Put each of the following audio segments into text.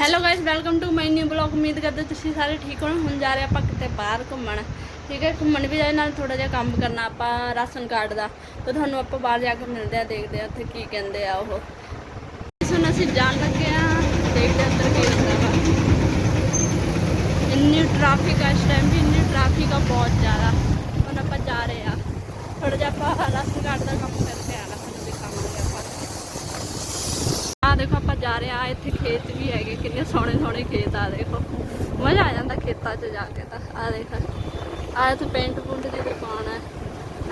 Hello guys welcome to my new blog ਉਮੀਦ ਕਰਦੇ ਤੁਸੀਂ ਸਾਰੇ ਠੀਕ ਹੋ ਹੁਣ ਜਾ ਰਹੇ ਆਪਾਂ ਕਿਤੇ ਬਾਹਰ ਘੁੰਮਣ ਠੀਕ ਹੈ ਘੁੰਮਣ ਵੀ ਜਾਏ ਨਾਲ ਥੋੜਾ ਜਿਹਾ ਕੰਮ ਕਰਨਾ ਆਪਾਂ ਰਾਸ਼ਨ ਕਾਰਡ ਦਾ ਤੇ ਤੁਹਾਨੂੰ ਆਪਾਂ ਬਾਹਰ ਜਾ ਕੇ ਮਿਲਦੇ ਆ ਦੇਖਦੇ ਆ ਉੱਥੇ ਕੀ ਕਹਿੰਦੇ ਆ ਉਹ ਹੁਣ ਅਸੀਂ ਜਾਣ ਲੱਗੇ ਆ ਦੇਖਦੇ ਆ ਅੰਦਰ ਕੀ ਹੁੰਦਾ ਵਾ ਇੰਨੀ ਟ੍ਰੈਫਿਕ ਆ ਇਸ ਟਾਈਮ ਵੀ ਇੰਨੀ ਟ੍ਰੈਫਿਕ ਆ ਬਹੁਤ ਜ਼ਿਆਦਾ ਹੁਣ ਆਪਾਂ ਜਾ ਰਹੇ ਆ ਥੋੜਾ ਜਿਹਾ ਆਪਾਂ ਰਾਸ਼ਨ ਕਾਰਡ ਦਾ ਕੰਮ ਕਰਕੇ ਆਣਾ ਤੁਹਾਨੂੰ ਦਿਖਾਵਾਂਗੇ ਆਪਾਂ ਆ ਜਾ ਰਹੇ ਆ ਇੱਥੇ ਖੇਤ ਵੀ ਹੈਗੇ, ਕਿੰਨੇ ਸੋਹਣੇ ਸੋਹਣੇ ਖੇਤ ਆ ਦੇਖੋ। ਮਜ਼ਾ ਆ ਜਾਂਦਾ ਖੇਤਾਂ 'ਚ ਜਾ ਕੇ ਤਾਂ। ਆ ਦੇਖ ਆ ਇੱਥੇ ਪੈਂਟ ਪੁੰਟ ਦੀ ਦੁਕਾਨ ਹੈ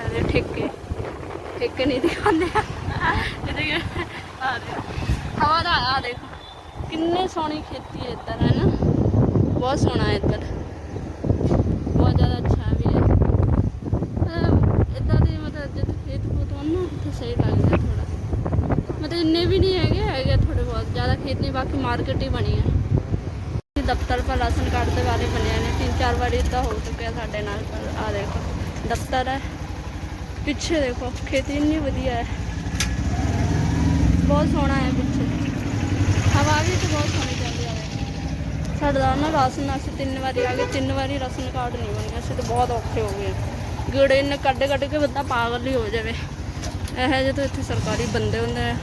ਅਰੇ ਠੇਕੇ। ਠੇਕੇ ਨਹੀਂ ਦਿਖਾਉਂਦੇ। ਆ ਇਹਦੇ ਆ ਹਵਾ ਦਾ ਆ ਦੇਖੋ। ਕਿੰਨੇ ਸੋਹਣੀ ਖੇਤੀ ਹੈ ਇੱਧਰ, ਹੈ ਨਾ? ਬਹੁਤ ਸੋਹਣਾ ਹੈ ਇੱਧਰ। ਬਹੁਤ ਜ਼ਿਆਦਾ ਅੱਛਾ ਵੀ ਹੈ। ਇਦਾਂ ਦੇ ਮਤਲਬ ਜਦ ਖੇਤ ਖੂਤ ਹੋਣ ਨਾ, ਉੱਥੇ ਸਹੀ ਲੱਗਦਾ ਥੋੜਾ ਮਤਲਬ ਇੰਨੇ ਵੀ ਨਹੀਂ ਹੈਗੇ ਹੈਗੇ ਥੋੜੇ ਬਹੁਤ, ਜ਼ਿਆਦਾ ਖੇਤ ਨਹੀਂ, ਬਾਕੀ ਮਾਰਕੀਟ ਹੀ ਬਣੀ ਹੈ ਦਫ਼ਤਰ ਪਰ ਰਾਸ਼ਨ ਕਾਰਡ ਦੇ ਬਾਰੇ ਬਣਿਆ ਨੇ, ਤਿੰਨ ਚਾਰ ਵਾਰੀ ਇਦਾਂ ਹੋ ਚੁੱਕਿਆ ਸਾਡੇ ਨਾਲ, ਪਰ ਆ ਦੇਖੋ, ਦਫ਼ਤਰ ਹੈ, ਪਿੱਛੇ ਦੇਖੋ, ਖੇਤੀ ਇੰਨੀ ਵਧੀਆ ਹੈ। ਬਹੁਤ ਸੋਹਣਾ ਹੈ ਪਿੱਛੇ। ਹਵਾ ਵੀ ਤੇ ਬਹੁਤ ਸੋਹਣੀ ਚੱਲਦੀ ਆ। ਸਾਡਾ ਨਾ ਰਾਸ਼ਨ ਅਸੀਂ ਤਿੰਨ ਵਾਰੀ ਆ ਗਏ, ਤਿੰਨ ਵਾਰੀ ਰਾਸ਼ਨ ਕਾਰਡ ਨਹੀਂ ਬਣਿਆ ਅਸੀਂ ਤਾਂ ਬਹੁਤ ਔਖੇ ਹੋ ਗਏ। ਗੇੜੇ ਇੰਨੇ ਕੱਢ ਕੱਢ ਕੇ ਬੰਦਾ ਪਾਗਲ ਹੀ ਹੋ ਜਾਵੇ। ਇਹੋ ਜਿਹੇ ਤਾਂ ਇੱਥੇ ਸਰਕਾਰੀ ਬੰਦੇ ਹੁੰਦੇ ਆ।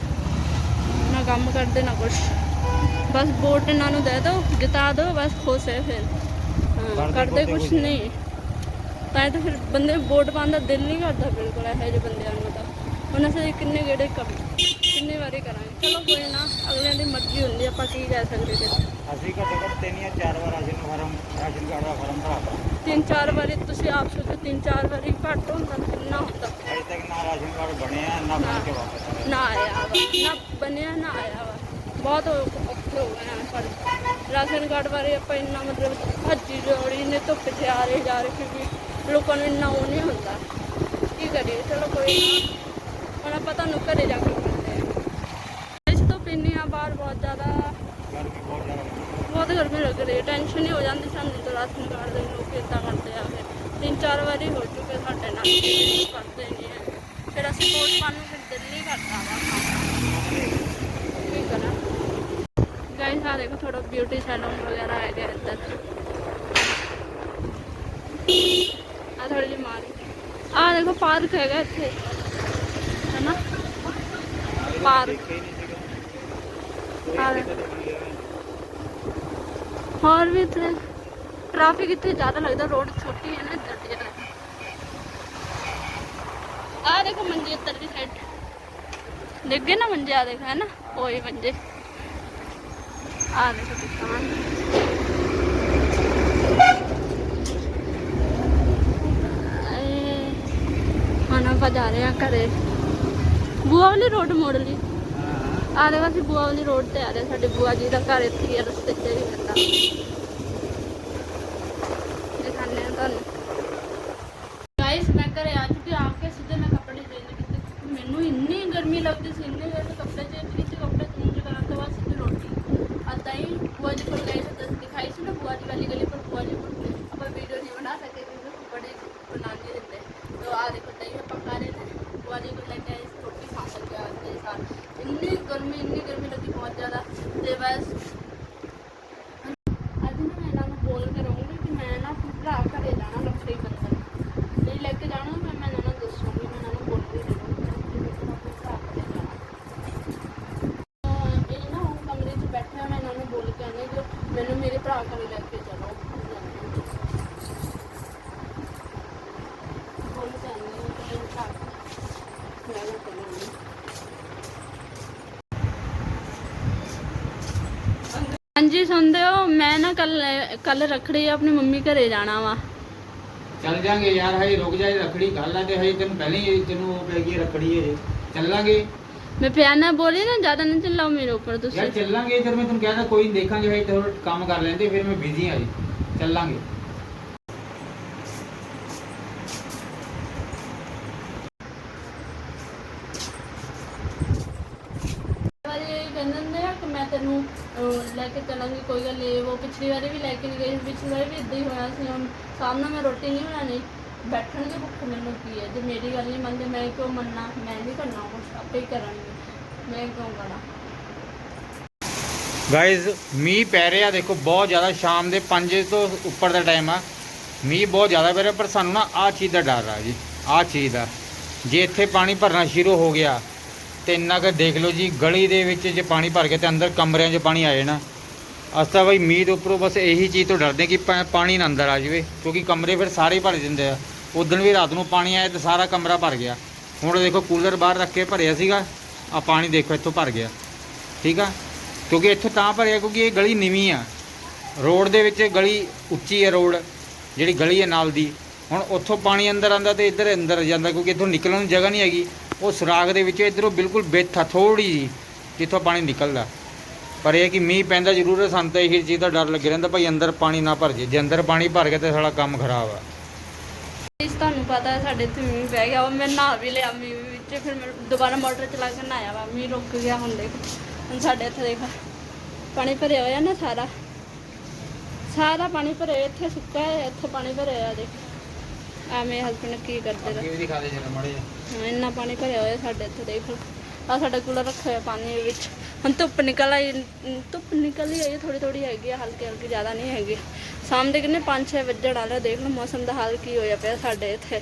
ਕੰਮ ਕਰਦੇ ਨਾ ਕੁਛ। ਬਸ ਵੋਟ ਇਹਨਾਂ ਨੂੰ ਦੇ ਦਿਓ ਜਿਤਾ ਦਿਓ ਬਸ ਖੁਸ਼ ਹੈ ਫਿਰ। ਹਾਂ, ਕਰਦੇ ਕੁਛ ਨਹੀਂ। ਤਾਂ ਇਹ ਤਾਂ ਫਿਰ ਬੰਦੇ ਵੋਟ ਪਾਉਣ ਦਾ ਦਿਲ ਨਹੀਂ ਕਰਦਾ ਬਿਲਕੁਲ ਇਹੋ ਜਿਹੇ ਬੰਦਿਆਂ ਨੂੰ ਤਾਂ। ਹੁਣ ਅਸੀਂ ਕਿੰਨੇ ਗੇੜੇ ਕਰ ਕਿੰਨੇ ਵਾਰੀ ਕਰਾਂਗੇ। ਚਲੋ ਕੋਈ ਨਾ ਅਗਲਿਆਂ ਦੀ ਮਰਜ਼ੀ ਹੁੰਦੀ ਆਪਾਂ ਕੀ ਕਹਿ ਸਕਦੇ ਫਿਰ। ਅਸੀਂ ਘੱਟੋ ਘੱਟ ਤਿੰਨ ਜਾਂ ਚਾਰ ਵਾਰ ਰਾਸ਼ਨ ਫਾਰਮ ਰਾਸ਼ਨ ਕਾਰਡ ਦਾ ਫਾਰਮ ਭਰਾਤਾ ਤਿੰਨ ਚਾਰ ਵਾਰੀ ਤੁਸੀਂ ਆਪ ਸੋਚੋ ਤਿੰਨ ਚਾਰ ਵਾਰੀ ਘੱਟ ਹੁੰਦਾ ਤਾਂ ਕਿੰਨਾ ਹੁੰਦਾ? ਅਜੇ ਤੱਕ ਨਾ ਰਾਸ਼ਨ ਕਾਰਡ ਬਣਿਆ ਨਾ ਬਣ ਕੇ ਵਾਪਸ ਆਇਆ। ਨਾ ਆਇਆ ਵਾ ਨਾ ਬਣਿਆ ਨਾ ਆਇਆ ਵਾ। ਬਹੁਤ ਔ- ਔਖੇ ਹੋ ਗਏ ਆ ਪਰ ਰਾਸ਼ਨ ਕਾਰਡ ਬਾਰੇ ਆਪਾਂ ਇੰਨਾ ਮਤਲਬ ਜੋੜੀ ਨੇ ਧੁੱਪ 'ਚ ਆ ਰਹੇ ਜਾ ਰਹੇ ਕਿਉਂਕਿ ਲੋਕਾਂ ਨੂੰ ਇੰਨਾ ਉਹ ਨਹੀਂ ਹੁੰਦਾ। ਕੀ ਕਰੀਏ? ਚਲੋ ਕੋਈ ਨਾ। ਹੁਣ ਆਪਾਂ ਤੁਹਾਨੂੰ ਘਰੇ ਜਾ ਕੇ ਮਿਲਦੇ ਆ ਇਸ ਤੋਂ ਪਿੰਨੀ ਆ ਬਾਹਰ ਬਹੁਤ ਜ਼ਿਆਦਾ ਗਰਮੀ ਬਹੁਤ ਜ਼ਿਆਦਾ ਹੈ। ਬਹੁਤ ਗਰਮੀ ਲੱਗ ਰਹੀ ਹੈ ਟੈਨਸ਼ਨ ਹੀ ਹੋ ਜਾਂਦੀ ਸਾਨੂੰ ਤਾਂ ਰਾਸ਼ਨ ਕਾਰਡ ਦੇ ਲੋਕ ਇਦਾਂ ਕਰਦੇ ਆ ਫਿਰ ਤਿੰਨ ਚਾਰ ਵਾਰੀ ਹੋ ਚੁੱਕੇ ਸਾਡੇ ਨਾਲ ਕਰਦੇ ਨਹੀਂ ਹੈ ਫਿਰ ਅਸੀਂ ਵੋਟ ਪਾਉਣ ਨੂੰ ਫਿਰ ਦਿਲ ਕਰਦਾ ਵਾ ਕੀ ਕਰਾਂ? ਗਾਇਸ ਆ ਦੇਖੋ ਥੋੜਾ ਬਿਊਟੀ ਸੈਲੂਨ ਵਗੈਰਾ ਹੈਗਾ ਇੱਧਰ। ਆ ਥੋੜੀ ਜਿਹੀ ਮਾਰੀ। ਆ ਦੇਖੋ ਪਾਰਕ ਹੈਗਾ ਇੱਥੇ। ਹੈਨਾ? ਪਾਰਕ ਦੇਖਿਆ ਹੀ ਨਹੀਂ ਸੀਗਾ ਹਾਂ। ਕੋਈ ਦਿੱਕਤ ਨਹੀਂ ਹੈ ਹੋਰ ਵੀ ਇੱਥੇ ਟ੍ਰੈਫਿਕ ਇੱਥੇ ਜ਼ਿਆਦਾ ਲੱਗਦਾ, ਰੋਡ ਛੋਟੀ ਹੈ ਨਾ, ਇੱਧਰ ਦੀ ਆ ਦੇਖੋ ਮੰਜੇ ਇੱਧਰ ਦੀ ਸਾਈਡ ਦੇਖ ਗਏ ਨਾ ਮੰਜੇ ਆ ਦੇਖੋ, ਹੈ ਨਾ? ਉਹੀ ਮੰਜੇ। ਆ ਦੇਖੋ ਦੁਕਾਨ। ਹੁਣ ਆਪਾਂ ਜਾ ਰਹੇ ਹਾਂ ਘਰੇ। ਬੂਆ ਵਾਲੀ ਰੋਡ ਮੋੜ ਲਈ। ਆ ਦੇਖੋ ਅਸੀਂ ਬੂਆ ਵਾਲੀ ਰੋਡ ਤੇ ਆ ਰਹੇ ਹਾਂ। ਸਾਡੇ ਬੂਆ ਜੀ ਦਾ ਘਰ ਇੱਥੇ ਹੀ ਆ, ਰਸਤੇ ਤੇ ਵੀ ਪੈਂਦਾ ਦਿਖਾਉਂਦੇ ਹਾਂ ਤੁਹਾਨੂੰ ਗਾਇਸ ਮੈਂ ਘਰੇ ਆ ਚੁੱਕੀ ਆ ਕੇ ਸਿੱਧੇ ਮੈਂ ਕੱਪੜੇ ਚੇਂਜ ਕੀਤੇ ਮੈਨੂੰ ਇੰਨੀ ਗਰਮੀ ਲੱਗਦੀ ਸੀ ਇੰਨੇ ਗਰਮੀ ਕੱਪੜੇ ਚੇਂਜ ਕੀਤੇ ਕੱਪੜੇ ਚੇਂਜ ਕਰਨ ਤੋਂ ਬਾਅਦ ਸਿੱਧੀ ਰੋਟੀ ਆਦਾ ਹੀ ਬੂਆ ਜੀ ਕੋਲ ਗਏ ਤਾਂ ਦਿਖਾਈ ਸੀ ਨਾ ਬੂਆ ਜੀ ਵਾਲੀ ਗਲੀ ਪਰ ਬੂਆ ਜੀ ਕੋਲ ਆਪਾਂ ਵੀਡੀਓ ਨਹੀਂ ਬਣਾ ਸਕੇ ਕਿਉਂਕਿ ਕੱਪੜੇ ਬਣਾ ਨਹੀਂ ਦਿੰਦੇ तो ਆ ਦੇਖੋ ਦਹੀਂ ਪਕਾ ਰਹੇ ਨੇ ਬੂਆ ਜੀ ਕੋਲ ਲੈ ਕੇ ਆਏ ਸੀ ਰੋਟੀ ਖਾ ਸਕਦੇ ਆ ਤੇ ਸਾਰ ਇੰਨੀ ਗਰਮੀ ਇੰਨੀ ਗਰਮੀ ਲੱਗੀ ਬਹੁਤ ਜ਼ਿਆਦਾ ਤੇ ਬਸ ਅੱਜ ਨਾ ਮੈਂ ਇਹਨਾਂ ਨੂੰ ਬੋਲ ਕੇ ਰਹੂੰਗੀ ਕਿ ਮੈਂ ਨਾ ਆਪਣੇ ਭਰਾ ਘਰੇ ਜਾਣਾ ਰੱਖੜੀ ਬੰਨਣ ਨਹੀਂ ਲੈ ਕੇ ਜਾਣਾ ਮੈਂ ਮੈਂ ਇਹਨਾਂ ਨੂੰ ਦੱਸੂੰਗੀ ਮੈਂ ਇਹਨਾਂ ਨੂੰ ਬੋਲ ਕੇ ਰਹੂੰਗੀ ਕਿ ਮੈਂ ਆਪਣੇ ਭਰਾ ਘਰੇ ਜਾਣਾ ਤਾਂ ਇਹ ਨਾ ਹੁਣ ਕਮਰੇ 'ਚ ਬੈਠੇ ਆ ਮੈਂ ਇਹਨਾਂ ਨੂੰ ਬੋਲ ਕੇ ਆਉਂਦੀ ਕਿ ਮੈਨੂੰ ਮੇਰੇ ਭਰਾ ਘਰੇ ਲੈ ਕੇ ਚਲੋ ਬੋਲ ਕੇ ਆਉਂਦੀ ਹਾਂ ਕਿ ਮੇਰੇ ਭਰਾ ਘਰੇ ਲੈ ਕੇ ਚਲੋ ਹਾਂਜੀ ਸੁਣਦੇ ਹੋ? ਮੈਂ ਨਾ ਕੱਲ ਕੱਲ ਰੱਖੜੀ ਆਪਣੀ ਮੰਮੀ ਘਰੇ ਜਾਣਾ ਵਾ। ਚੱਲ ਜਾਾਂਗੇ ਯਾਰ ਹਜੇ ਰੁਕ ਜਾ ਰੱਖੜੀ ਕਰ ਲਾਂਗੇ ਹਜੇ ਤੈਨੂੰ ਪਹਿਲਾਂ ਹੀ ਤੈਨੂੰ ਉਹ ਪੈ ਗਈ ਰੱਖੜੀ ਹੈ ਚੱਲਾਂਗੇ ਮੈਂ ਪਿਆਰ ਨਾਲ ਬੋਲੀ ਨਾ ਜ਼ਿਆਦਾ ਨਾ ਚਲਾਓ ਮੇਰੇ ਉੱਪਰ ਯਾਰ ਤੁਸੀਂ ਚੱਲਾਂਗੇ ਜਦ ਮੈਂ ਤੈਨੂੰ ਕਹਿੰਦਾ ਕੋਈ ਨਹੀਂ ਦੇਖਾਂਗੇ ਹਜੇ ਤੇ ਕੰਮ ਕਰ ਲੈਂਦੇ ਫਿਰ ਮੈਂ ਬਿਜ਼ੀ ਹਾਂ ਜੀ ਚੱਲਾਂਗੇ ਵਾਰੀ ਇਹ ਕਹਿੰਦੇ ਹੁੰਦੇ ਆ ਕਿ ਮੈਂ ਤੈਨੂੰ ਅਹ, ਲੈ ਕੇ ਚੱਲਾਂਗੀ ਕੋਈ ਗੱਲ ਨਹੀਂ, ਉਹ ਪਿਛਲੀ ਵਾਰੀ ਵੀ ਲੈ ਕੇ ਨਹੀਂ ਗਈ ਪਿਛਲੀ ਵਾਰੀ ਵੀ ਇਦਾਂ ਹੀ ਹੋਇਆ ਸੀ, ਹੁਣ ਸਾਹਮਣੇ ਮੈਂ ਰੋਟੀ ਨਹੀਂ ਬਣਾਣੀ ਬੈਠਣਗੇ ਭੁੱਖ ਮੈਨੂੰ ਕੀ ਹੈ, ਜੇ ਮੇਰੀ ਗੱਲ ਨਹੀਂ ਮੰਨਦੇ, ਮੈਂ ਕਿਉਂ ਮੰਨਣਾ ਮੈਂ ਨਹੀਂ ਕਰਨਾ ਕੁਛ ਆਪੇ ਹੀ ਕਰਾਂਗੀ, ਮੈਂ ਕਿਉਂ ਕਰਾਂ? ਗਾਇਜ਼ ਮੀਂਹ ਪੈ ਰਿਹਾ, ਦੇਖੋ, ਬਹੁਤ ਜ਼ਿਆਦਾ ਸ਼ਾਮ ਦੇ 5 ਤੋਂ ਉੱਪਰ ਦਾ ਟਾਈਮ ਆ। ਮੀਂਹ ਬਹੁਤ ਜ਼ਿਆਦਾ ਪੈ ਰਿਹਾ, ਪਰ ਸਾਨੂੰ ਨਾ ਆਹ ਚੀਜ਼ ਦਾ ਡਰ ਆ ਜੀ, ਆਹ ਚੀਜ਼ ਦਾ। ਜੇ ਇੱਥੇ ਪਾਣੀ ਭਰਨਾ ਸ਼ੁਰੂ ਹੋ ਗਿਆ, ਤੇ ਇੰਨਾ ਕੁ ਦੇਖ ਲਓ ਜੀ, ਗਲੀ ਦੇ ਵਿੱਚ ਜੇ ਪਾਣੀ ਭਰ ਗਿਆ ਤੇ ਅੰਦਰ ਕਮਰਿਆਂ 'ਚ ਪਾਣੀ ਆ ਜਾਣਾ। ਅਸੀਂ ਤਾਂ ਬਈ, ਮੀਂਹ ਦੇ ਉੱਪਰੋਂ ਬਸ ਇਹੀ ਚੀਜ਼ ਤੋਂ ਡਰਦੇ ਕਿ ਪਾ- ਪਾਣੀ ਨਾ ਅੰਦਰ ਆ ਜਾਵੇ, ਕਿਉਂਕਿ ਕਮਰੇ ਫਿਰ ਸਾਰੇ ਭਰ ਜਾਂਦੇ ਆ। ਉਦੋਂ ਵੀ ਰਾਤ ਨੂੰ ਪਾਣੀ ਆਇਆ ਤੇ ਸਾਰਾ ਕਮਰਾ ਭਰ ਗਿਆ। ਹੁਣ ਦੇਖੋ, ਕੂਲਰ ਬਾਹਰ ਰੱਖ ਕੇ ਭਰਿਆ ਸੀਗਾ ਆ ਪਾਣੀ ਦੇਖੋ ਇੱਥੋਂ ਭਰ ਗਿਆ। ਠੀਕ ਆ? ਕਿਉਂਕਿ ਇੱਥੋਂ ਤਾਂ ਭਰਿਆ, ਕਿਉਂਕਿ ਇਹ ਗਲੀ ਨੀਵੀਂ ਆ। ਰੋਡ ਦੇ ਵਿੱਚ ਗਲੀ ਉੱਚੀ ਹੈ ਰੋਡ, ਜਿਹੜੀ ਗਲੀ ਹੈ ਨਾਲ ਦੀ। ਹੁਣ ਉੱਥੋਂ ਪਾਣੀ ਅੰਦਰ ਆਂਦਾ ਤੇ ਇੱਧਰ ਅੰਦਰ ਜਾਂਦਾ, ਕਿਉਂਕਿ ਇੱਥੋਂ ਨਿਕਲਣ ਨੂੰ ਜਗ੍ਹਾ ਨਹੀਂ ਹੈਗੀ। ਉਹ ਸੁਰਾਗ ਦੇ ਵਿੱਚ ਇੱਧਰੋਂ ਬਿਲਕੁਲ ਬੇਥਾ ਥੋੜੀ ਜੀ ਜਿੱਥੋਂ ਪਾਣੀ ਨਿਕਲਦਾ। ਪਰ ਇਹ ਕਿ ਮੀਂਹ ਪੈਂਦਾ ਜ਼ਰੂਰ ਹੈ ਸਾਨੂੰ ਤਾਂ ਇਹੀ ਚੀਜ਼ ਦਾ ਡਰ ਲੱਗ ਰਹਿੰਦਾ ਭਾਈ ਅੰਦਰ ਪਾਣੀ ਨਾ ਭਰ ਜੇ ਜੇ ਅੰਦਰ ਪਾਣੀ ਭਰ ਗਿਆ ਤੇ ਸਾਡਾ ਕੰਮ ਖਰਾਬ ਆ। ਇਸ ਤੁਹਾਨੂੰ ਪਤਾ ਹੈ ਸਾਡੇ ਇੱਥੇ ਮੀਂਹ ਪੈ ਗਿਆ। ਉਹ ਮੈਂ ਨਹਾ ਵੀ ਲਿਆ ਮੀਂਹ ਵਿੱਚ ਫਿਰ ਮੈਂ ਦੁਬਾਰਾ ਮੋਟਰ ਚਲਾ ਕੇ ਨਹਾਇਆ ਵਾ। ਮੀਂਹ ਰੁਕ ਗਿਆ ਹੁਣ ਦੇਖੋ। ਹੁਣ ਸਾਡੇ ਇੱਥੇ ਦੇਖੋ। ਪਾਣੀ ਭਰਿਆ ਹੋਇਆ ਨਾ ਸਾਰਾ। ਸਾਰਾ ਪਾਣੀ ਭਰਿਆ ਇੱਥੇ ਸੁੱਕਾ ਹੈ ਇੱਥੇ ਪਾਣੀ ਭਰਿਆ ਹੋਇਆ ਦੇਖ। ਐਵੇਂ ਹਸਬੰਡ ਕੀ ਕਰਦੇ ਵੀ ਦਿਖਾ ਦੇ ਜਰਾ ਮੜੇ ਇੰਨਾ ਪਾਣੀ ਭਰਿਆ ਹੋਇਆ ਸਾਡੇ ਇੱਥੇ ਦੇਖ। ਆ ਸਾਡਾ ਕੂਲਰ ਰੱਖਿਆ ਹੋਇਆ ਪਾਣੀ ਦੇ ਵਿੱਚ। ਹੁਣ ਧੁੱਪ ਨਿਕਲ ਆਈ ਧੁੱਪ ਨਿਕਲ ਹੀ ਆਈ ਥੋੜੀ ਥੋੜੀ ਹੈਗੀ ਆ, ਹਲਕੀ ਹਲਕੀ ਜ਼ਿਆਦਾ ਨਹੀਂ ਹੈਗੀ। ਸ਼ਾਮ ਦੇ ਕਿੰਨੇ 5-6 ਵਜੇ ਵਾਲਾ ਦੇਖ ਲਓ ਮੌਸਮ ਦਾ ਹਾਲ ਕੀ ਹੋਇਆ ਪਿਆ ਸਾਡੇ ਇੱਥੇ।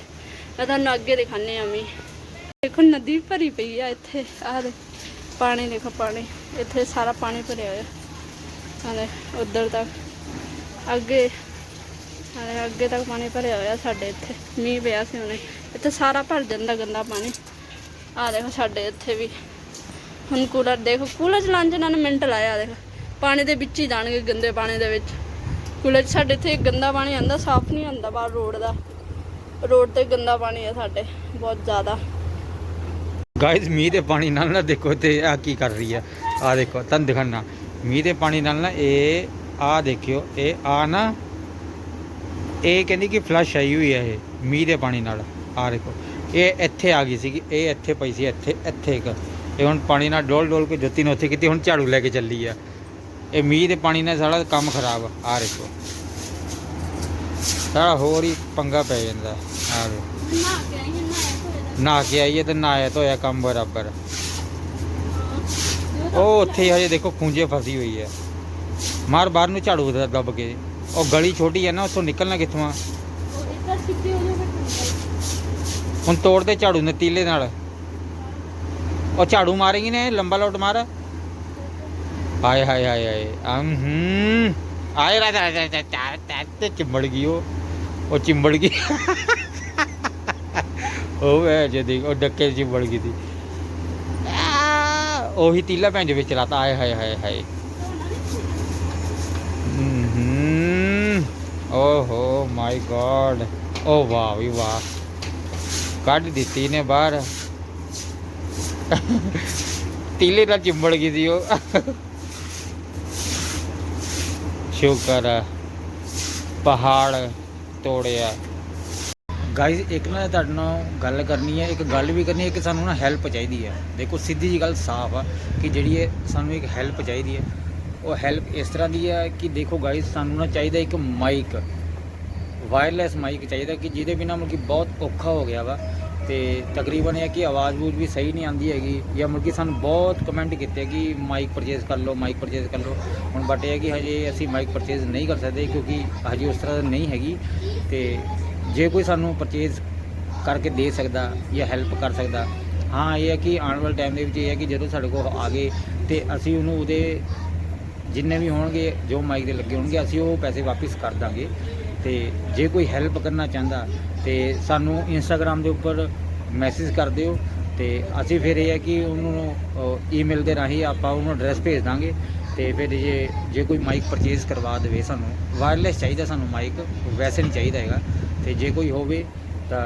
ਮੈਂ ਤੁਹਾਨੂੰ ਅੱਗੇ ਦਿਖਾਣੇ ਆ ਮੀ ਦੇਖੋ ਨਦੀ ਭਰੀ ਪਈ ਆ ਇੱਥੇ ਆਹ ਦੇ ਪਾਣੀ ਦੇਖੋ ਪਾਣੀ, ਇੱਥੇ ਸਾਰਾ ਪਾਣੀ ਭਰਿਆ ਹੋਇਆ। ਆਹ ਦੇ ਉਧਰ ਤੱਕ, ਅੱਗੇ ਆਹ ਅੱਗੇ ਤੱਕ ਪਾਣੀ ਭਰਿਆ ਹੋਇਆ ਸਾਡੇ ਇੱਥੇ, ਮੀਂਹ ਪਿਆ ਸੀ ਹੁਣੇ। ਇੱਥੇ ਸਾਰਾ ਭਰ ਜਾਂਦਾ ਗੰਦਾ ਪਾਣੀ। ਆ ਦੇਖੋ ਸਾਡੇ ਇੱਥੇ ਵੀ। ਹੁਣ ਕੂਲਰ ਦੇਖੋ, ਕੂਲਰ ਚਲਾਉਣ 'ਚ ਇਹਨਾਂ ਨੇ ਮਿੰਟ ਲਾਇਆ ਦੇਖ। ਪਾਣੀ ਦੇ ਵਿੱਚ ਹੀ ਜਾਣਗੇ ਗੰਦੇ ਪਾਣੀ ਦੇ ਵਿੱਚ। ਕੂਲਰ ਸਾਡੇ ਇੱਥੇ ਗੰਦਾ ਪਾਣੀ ਆਂਦਾ ਸਾਫ਼ ਨਹੀਂ ਆਂਦਾ ਬਾਹਰ ਰੋਡ ਦਾ। ਰੋਡ ਤੇ ਗੰਦਾ ਪਾਣੀ ਹੈ ਸਾਡੇ, ਬਹੁਤ ਜ਼ਿਆਦਾ। ਗਾਇਜ਼ ਮੀਂਹ ਦੇ ਪਾਣੀ ਨਾਲ ਨਾ ਦੇਖੋ ਤੇ ਆ ਕੀ ਕਰ ਰਹੀ ਆ। ਆ ਦੇਖੋ, ਤੁਹਾਨੂੰ ਦਿਖਾਣਾ ਮੀਂਹ ਦੇ ਪਾਣੀ ਨਾਲ ਨਾ ਇਹ ਆ ਦੇਖਿਓ, ਇਹ ਆ ਨਾ, ਇਹ ਕਹਿੰਦੀ ਕਿ ਫਲਸ਼ ਆਈ ਹੋਈ ਹੈ ਇਹ, ਮੀਂਹ ਦੇ ਪਾਣੀ ਨਾਲ। ਆ ਦੇਖੋ। ਇਹ ਇੱਥੇ ਆ ਗਈ ਸੀਗੀ, ਇਹ ਇੱਥੇ ਪਈ ਸੀ, ਇੱਥੇ ਇੱਥੇ ਇੱਕ। ਇਹ ਹੁਣ ਪਾਣੀ ਨਾਲ ਡੋਲ ਡੋਲ ਕੇ ਜੁੱਤੀ ਨੇ ਉੱਥੇ ਕੀਤੀ, ਹੁਣ ਝਾੜੂ ਲੈ ਕੇ ਚੱਲੀ ਆ। ਇਹ ਮੀਂਹ ਦੇ ਪਾਣੀ ਨਾਲ ਸਾਰਾ ਕੰਮ ਖਰਾਬ ਆ, ਆਹ ਦੇਖੋ। ਸਾਰਾ ਹੋਰ ਹੀ ਪੰਗਾ ਪੈ ਜਾਂਦਾ ਆ ਨਾ ਕੇ ਨਹਾ ਕੇ ਆਈਏ ਤੇ ਨਾ ਆਇਆ ਧੋਇਆ ਕੰਮ ਬਰਾਬਰ। ਉਹ ਉੱਥੇ ਹਜੇ ਦੇਖੋ ਖੂੰਜੇ ਫਸੀ ਹੋਈ ਹੈ ਮਾਰ ਬਾਹਰ ਨੂੰ ਝਾੜੂ ਦੱਬ ਕੇ। ਉਹ ਗਲੀ ਛੋਟੀ ਹੈ ਨਾ, ਉੱਥੋਂ ਨਿਕਲਣਾ ਕਿੱਥੋਂ ਆ ਉਹ ਇੱਧਰ ਸਿੱਧੀ ਹੋ ਜਾਵੇ ਹੁਣ ਤੋੜ ਦੇ ਝਾੜੂ ਨੇ ਤੀਲੇ ਨਾਲ। ਉਹ ਝਾੜੂ ਮਾਰੇਗੀ ਨੇ, ਲੰਬਾ ਲੋਟ ਮਾਰ। ਹਾਏ ਹਾਏ ਹਾਏ ਹਾਏ। ਅਮ, ਹੂੰ। ਆਏ ਰਾ ਰਾ ਰਾ ਰਾ ਚਿੰਬੜ ਗਈ ਉਹ। ਉਹ ਚਿੰਬੜ ਗਈ। ਉਹ ਵੇ ਜੇ ਦੇਖ, ਉਹ ਡੱਕੇ ਚਿੰਬੜ ਗਈ ਸੀ। ਉਹੀ ਤੀਲਾ ਭੈਣ ਦੇ ਵਿੱਚ ਲਾਤਾ। ਆਏ ਹਾਏ ਹਾਏ ਹਾਏ। ਹੂੰ ਓਹੋ, ਮਾਈ ਗॉड ਓ ਵਾਹ ਵੀ ਵਾਹ। ਕੱਢ ਦਿੱਤੀ ਨੇ ਬਾਹਰ। ਤੀਲੇ ਨਾਲ ਚਿੰਬੜ ਗਈ ਸੀ ਉਹ। ਸ਼ੁਕਰ ਆ, ਪਹਾੜ ਤੋੜਿਆ। ਗਾਇਜ਼ ਇੱਕ ਨਾ ਤੁਹਾਡੇ ਨਾਲ ਗੱਲ ਕਰਨੀ ਹੈ, ਇੱਕ ਗੱਲ ਵੀ ਕਰਨੀ ਹੈ ਕਿ ਸਾਨੂੰ ਨਾ ਹੈਲਪ ਚਾਹੀਦੀ ਹੈ। ਦੇਖੋ, ਸਿੱਧੀ ਜੀ ਗੱਲ ਸਾਫ਼ ਆ ਕਿ ਜਿਹੜੀ ਹੈ ਸਾਨੂੰ ਇੱਕ ਹੈਲਪ ਚਾਹੀਦੀ ਹੈ, ਉਹ ਹੈਲਪ ਇਸ ਤਰ੍ਹਾਂ ਦੀ ਹੈ ਕਿ ਦੇਖੋ ਗਾਇਜ਼ ਸਾਨੂੰ ਨਾ ਚਾਹੀਦਾ ਇੱਕ ਮਾਈਕ ਵਾਇਰਲੈਸ ਮਾਈਕ ਚਾਹੀਦਾ ਕਿ ਜਿਹਦੇ ਬਿਨਾ ਮਤਲਬ ਕਿ ਬਹੁਤ ਔਖਾ ਹੋ ਗਿਆ ਵਾ। ਤੇ ਤਕਰੀਬਨ ਇਹ ਹੈ ਕਿ ਆਵਾਜ਼ ਬੂਝ ਵੀ ਸਹੀ ਨਹੀਂ ਆਉਂਦੀ ਹੈਗੀ। ਜਾਂ ਮਤਲਬ ਕਿ ਸਾਨੂੰ ਬਹੁਤ ਕਮੈਂਟ ਕੀਤੇ ਕਿ ਮਾਈਕ ਪਰਚੇਸ ਕਰ ਲਓ ਮਾਈਕ ਪਰਚੇਸ ਕਰ ਲਓ। ਹੁਣ ਬਟ ਇਹ ਹੈ ਕਿ ਹਜੇ ਅਸੀਂ ਮਾਈਕ ਪਰਚੇਜ਼ ਨਹੀਂ ਕਰ ਸਕਦੇ ਕਿਉਂਕਿ ਹਜੇ ਉਸ ਤਰ੍ਹਾਂ ਨਹੀਂ ਹੈਗੀ। ਤੇ ਜੇ ਕੋਈ ਸਾਨੂੰ ਪਰਚੇਜ਼ ਕਰਕੇ ਦੇ ਸਕਦਾ ਜਾਂ ਹੈਲਪ ਕਰ ਸਕਦਾ। ਹਾਂ, ਇਹ ਹੈ ਕਿ ਆਉਣ ਵਾਲੇ ਟਾਈਮ ਦੇ ਵਿੱਚ ਇਹ ਹੈ ਕਿ ਜਦੋਂ ਸਾਡੇ ਕੋਲ ਆ ਗਏ ਤੇ ਅਸੀਂ ਉਹਨੂੰ ਉਹਦੇ ਜਿੰਨੇ ਵੀ ਹੋਣਗੇ, ਜੋ ਮਾਈਕ ਦੇ ਲੱਗੇ ਹੋਣਗੇ, ਅਸੀਂ ਉਹ ਪੈਸੇ ਵਾਪਸ ਕਰ ਦਾਂਗੇ। ਤੇ ਜੇ ਕੋਈ ਹੈਲਪ ਕਰਨਾ ਚਾਹੁੰਦਾ, ਤੇ ਸਾਨੂੰ ਇੰਸਟਾਗ੍ਰam ਦੇ ਉੱਪਰ ਮੈਸੇਜ ਕਰ ਦਿਓ। ਤੇ ਅਸੀਂ ਫਿਰ ਇਹ ਹੈ ਕਿ ਉਹਨੂੰ ਈਮੇਲ ਦੇ ਰਾਹੀਂ ਆਪਾਂ ਉਹਨੂੰ ਐਡਰੈਸ ਭੇਜ ਦਾਂਗੇ। ਤੇ ਫਿਰ ਜੇ ਜੇ ਕੋਈ ਮਾਈਕ ਪਰਚੇਸ ਕਰਵਾ ਦੇਵੇ ਸਾਨੂੰ ਵਾਇਰਲੈਸ ਚਾਹੀਦਾ ਸਾਨੂੰ ਮਾਈਕ ਵੈਸੇ ਨਹੀਂ ਚਾਹੀਦਾ ਹੈਗਾ। ਤੇ ਜੇ ਕੋਈ ਹੋਵੇ ਤਾਂ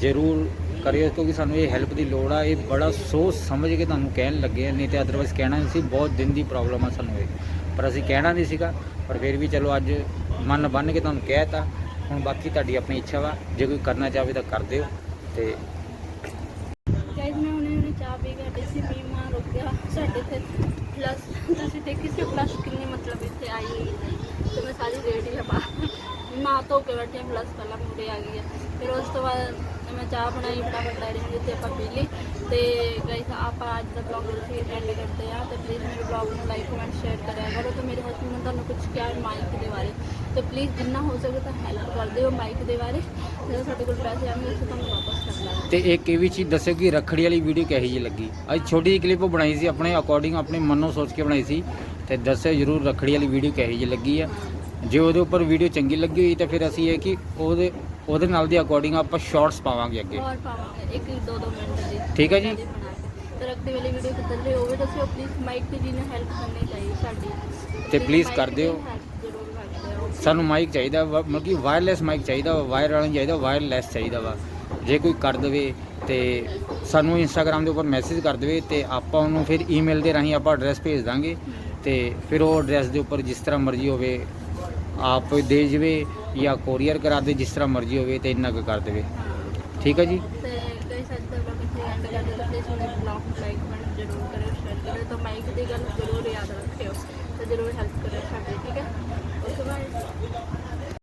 ਜ਼ਰੂਰ ਕਰਿਓ, ਕਿਉਂਕਿ ਸਾਨੂੰ ਇਹ ਹੈਲਪ ਦੀ ਲੋੜ ਆ। ਇਹ ਬੜਾ ਸੋਚ ਸਮਝ ਕੇ ਤੁਹਾਨੂੰ ਕਹਿਣ ਲੱਗੇ ਨਹੀਂ ਤੇ ਅਦਰਵਾਈਜ਼ ਕਹਿਣਾ ਨਹੀਂ ਸੀ। ਬਹੁਤ ਦਿਨ ਦੀ ਪ੍ਰੋਬਲਮ ਆ ਸਾਨੂੰ ਇਹ। ਪਰ ਅਸੀਂ ਕਹਿਣਾ ਨਹੀਂ ਸੀਗਾ, ਪਰ ਫਿਰ ਵੀ ਚਲੋ ਅੱਜ ਮਨ ਬੰਨ ਕੇ ਤੁਹਾਨੂੰ ਕਹਿਤਾ ਹੁਣ ਬਾਕੀ ਤੁਹਾਡੀ ਆਪਣੀ ਇੱਛਾ ਵਾ। ਜੇ ਕੋਈ ਕਰਨਾ ਚਾਹਵੇ ਤਾਂ ਕਰ ਦਿਓ ਤੇ ਗਾਇਜ਼ ਮੈਂ ਹੁਣੇ ਹੁਣੇ ਚਾਹ ਪੀ ਕੇ ਡੀਸੀ ਪੀਮਾ ਰੁਕ ਗਿਆ ਸਾਡੇ ਇੱਥੇ। ਪਲੱਸ ਤੁਸੀਂ ਦੇਖੀ ਸੀ ਪਲੱਸ ਕਿੰਨੀ ਮਤਲਬ ਇੱਥੇ ਆਈ ਹੋਈ ਤੇ ਮੈਂ ਸਾਰੀ ਰੇਡੀ ਆ ਬਾਹਰ ਨਾ ਧੋ ਕੇ ਬੈਠੇ ਪਲੱਸ ਪਹਿਲਾਂ ਮੁੰਡੇ ਆ ਗਈ ਹੈ ਫਿਰ ਉਸ ਤੋਂ ਬਾਅਦ ਮੈਂ ਚਾਹ ਬਣਾਈ, ਫਟਾਫਟ ਡੈਡੀ ਨੂੰ ਦਿੱਤੀ, ਆਪਾਂ ਪੀ ਲਈ। ਤੇ ਗਾਇਸ ਆਪਾਂ ਅੱਜ ਦਾ ਬਲੌਗ ਇੱਥੇ ਐਂਡ ਕਰਦੇ ਆ ਤੇ ਪਲੀਜ਼ ਮੇਰੇ ਬਲੌਗ ਨੂੰ ਲਾਈਕ ਕਮੈਂਟ ਸ਼ੇਅਰ ਕਰਿਆ ਕਰੋ ਤੇ ਮੇਰੇ ਹਸਬੰਦ ਨੇ ਤੁਹਾਨੂੰ ਕੁਝ ਕਿਹਾ ਮਾਈਕ ਦੇ ਬਾਰੇ। ਤੇ ਪਲੀਜ਼ ਜਿੰਨਾ ਹੋ ਸਕੇ ਤਾਂ ਹੈਲਪ ਕਰ ਦਿਓ ਮਾਈਕ ਦੇ ਬਾਰੇ। ਜਦੋਂ ਸਾਡੇ ਕੋਲ ਪੈਸੇ ਆਣਗੇ ਅਸੀਂ ਤੁਹਾਨੂੰ ਵਾਪਸ ਕਰ ਲਾਂਗੇ। ਤੇ ਇੱਕ ਇਹ ਵੀ ਚੀਜ਼ ਦੱਸਿਓ ਕਿ ਰੱਖੜੀ ਵਾਲੀ ਵੀਡੀਓ ਕਿਹੋ ਜਿਹੀ ਲੱਗੀ? ਅੱਜ ਛੋਟੀ ਜਿਹੀ ਕਲਿੱਪ ਬਣਾਈ ਸੀ, ਆਪਣੇ ਅਕੋਰਡਿੰਗ ਆਪਣੇ ਮਨੋਂ ਸੋਚ ਕੇ ਬਣਾਈ ਸੀ। ਤੇ ਦੱਸਿਓ ਜਰੂਰ ਰੱਖੜੀ ਵਾਲੀ ਵੀਡੀਓ ਕਿਹੋ ਜਿਹੀ ਲੱਗੀ ਆ। ਜੇ ਉਹਦੇ ਉੱਪਰ ਵੀਡੀਓ ਚੰਗੀ ਲੱਗੀ ਹੋਈ ਤਾਂ ਫਿਰ ਅਸੀਂ ਇਹ ਕਿ ਉਹਦੇ ਉਹਦੇ ਨਾਲ ਦੀ ਅਕੋਰਡਿੰਗ ਆਪਾਂ ਸ਼ਾਰਟਸ ਪਾਵਾਂਗੇ ਅੱਗੇ। ਹੋਰ ਪਾਵਾਂਗੇ ਇੱਕ ਦੋ ਦੋ ਮਿੰਟ ਦੀ। ਠੀਕ ਹੈ ਜੀ। ਤੇ ਵਾਲੀ ਵੀਡੀਓ ਕਿੱਦਾਂ ਦੀ ਹੋਵੇ ਦੱਸਿਓ ਪਲੀਜ਼ ਮਾਈਕ ਤੇ ਜੀ ਨੇ ਹੈਲਪ ਕਰਨੀ ਚਾਹੀਦੀ ਸਾਡੀ। ਤੇ mic ਕਰ ਦਿਓ। ਸਾਨੂੰ ਮਾਈਕ ਚਾਹੀਦਾ ਵਾ, ਮਤਲਬ ਕਿ ਵਾਇਰਲੈਸ ਮਾਈਕ ਚਾਹੀਦਾ ਵਾ ਵਾਇਰ ਵਾਲਾ ਨਹੀਂ ਚਾਹੀਦਾ ਵਾਇਰਲੈਸ ਚਾਹੀਦਾ ਵਾ। ਜੇ ਕੋਈ ਕਰ ਦੇਵੇ ਤੇ ਸਾਨੂੰ ਇੰਸਟਾਗ੍ਰam ਦੇ ਉੱਪਰ ਮੈਸੇਜ ਕਰ ਦੇਵੇ ਤੇ ਆਪਾਂ ਉਹਨੂੰ ਫਿਰ ਈਮੇਲ ਦੇ ਰਾਹੀਂ ਆਪਾਂ ਐਡਰੈਸ ਭੇਜ ਦਾਂਗੇ ਤੇ ਫਿਰ ਉਹ ਐਡਰੈਸ ਦੇ ਉੱਪਰ ਜਿਸ ਤਰ੍ਹਾਂ ਮਰਜ਼ੀ ਹੋਵੇ ਆਪ ਦੇ ਜਵੇ ਜਾਂ ਕੋਰੀਅਰ ਕਰਾ ਦੇ, ਜਿਸ ਤਰ੍ਹਾਂ ਮਰਜ਼ੀ ਹੋਵੇ ਤੇ ਇੰਨਾ ਕੁ ਕਰ ਦੇਵੇ। ਠੀਕ ਹੈ ਜੀ? ਤੇ ਕਈ ਸਾਡੇ ਦਾ ਬਲੌਗ ਇੱਥੇ ਐਂਡ ਕਰਦੇ ਤਾਂ ਪਲੀਜ਼ ਮੇਰੇ ਬਲੌਗ ਨੂੰ ਲਾਈਕ ਕਮੈਂਟ ਜ਼ਰੂਰ ਕਰਿਓ ਸ਼ੇਅਰ ਕਰਿਓ। ਤਾਂ ਮਾਈਕ ਦੀ ਗੱਲ ਜ਼ਰੂਰ ਯਾਦ ਰੱਖਿਓ ਤੇ ਜ਼ਰੂਰ ਹੈਲਪ